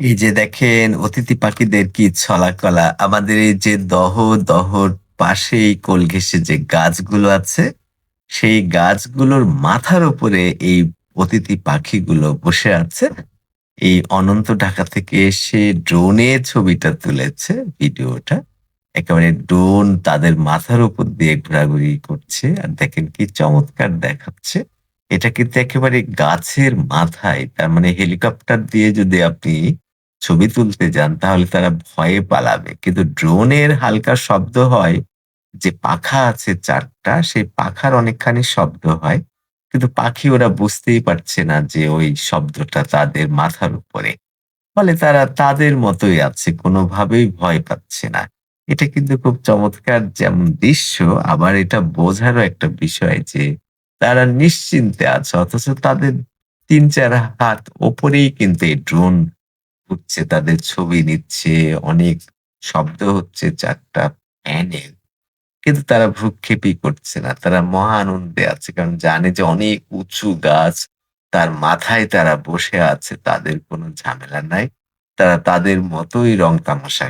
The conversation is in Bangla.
এই যে দেখেন অতিথি পাখিদের কি ছলাকলা। আমাদের এই যে দহ দহর পাশেই কোল ঘেঁষে যে গাছগুলো আছে, সেই গাছগুলোর মাথার উপরে এই অতিথি পাখিগুলো বসে আছে। এই অনন্ত ঢাকা থেকে এসে ড্রোনে ছবিটা তুলেছে, ভিডিওটা। একেবারে ড্রোন তাদের মাথার উপর দিয়ে ঘোরাঘুরি করছে। আর দেখেন কি চমৎকার দেখাচ্ছে। এটা কিন্তু একেবারে গাছের মাথায়। তার মানে হেলিকপ্টার দিয়ে যদি আপনি ছবি তুলতে যান, তাহলে তারা ভয়ে পালাবে। কিন্তু ড্রোনের হালকা শব্দ হয়, যে পাখা আছে চারটা, সেই পাখার অনেকখানি শব্দ হয়। কিন্তু পাখি ওরা বুঝতেই পারছে না যে ওই শব্দটা তাদের মাথার উপরে। ফলে তারা তাদের মতোই আছে। কোনোভাবেই ভয় পাচ্ছে না। এটা কিন্তু খুব চমৎকার যেমন দৃশ্য, আবার এটা বোঝারও একটা বিষয় যে তারা নিশ্চিন্তে আছে। অথচ তাদের ৩-৪ হাত ওপরেই কিন্তু এই ড্রোন উড়ছে, তাদের ছবি নিচ্ছে, অনেক শব্দ হচ্ছে চারটা প্যানেল কিন্তু তারা ভ্রুক্ষেপই করছে না। তারা মহা আনন্দে আছে। কারণ জানে যে অনেক উঁচু গাছ, তার মাথায় তারা বসে আছে। তাদের কোনো ঝামেলা নাই। তারা তাদের মতোই রং তামাশা